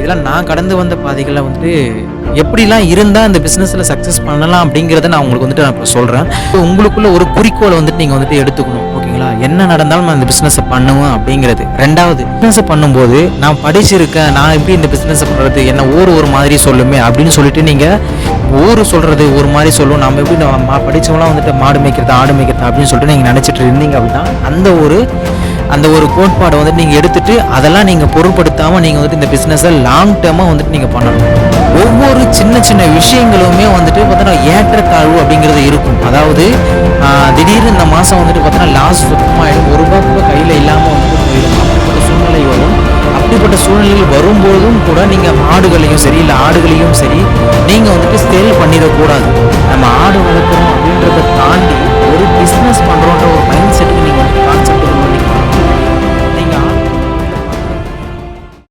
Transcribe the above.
இதெல்லாம் நான் கடந்து வந்த பாதைகளில் வந்துட்டு எப்படிலாம் இருந்தால் இந்த பிஸ்னஸில் சக்ஸஸ் பண்ணலாம் அப்படிங்கிறத நான் உங்களுக்கு வந்துட்டு நான் இப்போ சொல்கிறேன் உங்களுக்குள்ள ஒரு குறிக்கோளை வந்துட்டு நீங்கள் வந்துட்டு எடுத்துக்கணும் ஓகேங்களா? என்ன நடந்தாலும் நான் இந்த பிஸ்னஸை பண்ணுவேன் அப்படிங்கிறது. ரெண்டாவது பிஸ்னஸை பண்ணும்போது நான் படிச்சிருக்கேன் நான் எப்படி இந்த பிஸ்னஸை பண்ணுறது என்ன ஊர் ஒரு மாதிரி சொல்லுமே அப்படின்னு சொல்லிட்டு நீங்கள் ஊர் சொல்கிறது ஒரு மாதிரி சொல்லும் நம்ம எப்படி படித்தவங்களாம் மா- படிச்சவங்களாம் வந்துட்டு மாடு மேய்க்கிறது ஆடு மேய்க்கிறது அப்படின்னு சொல்லிட்டு நீங்கள் நினச்சிட்டு இருந்தீங்க அப்படின்னா அந்த ஒரு அந்த ஒரு கோட்பாடை வந்துட்டு நீங்கள் எடுத்துட்டு அதெல்லாம் நீங்கள் பொருட்படுத்தாமல் நீங்கள் வந்துட்டு இந்த பிஸ்னஸை லாங் டேர்மாக வந்துட்டு நீங்கள் பண்ணணும். ஒவ்வொரு சின்ன சின்ன விஷயங்களுமே வந்துட்டு பார்த்தோன்னா ஏற்றத்தாழ்வு அப்படிங்கிறது இருக்கும். அதாவது திடீர்னு இந்த மாதம் வந்துட்டு பார்த்தோன்னா லாஸ் சுத்தமாகிடும் ஒரு ரூபா கூட கையில் இல்லாமல் வந்துட்டு போயிடும் அப்படிப்பட்ட சூழ்நிலை வரும். அப்படிப்பட்ட சூழ்நிலையில் வரும்போதும் கூட நீங்கள் மாடுகளையும் சரி இல்லை ஆடுகளையும் சரி நீங்கள் வந்துட்டு சேல் பண்ணிடக்கூடாது.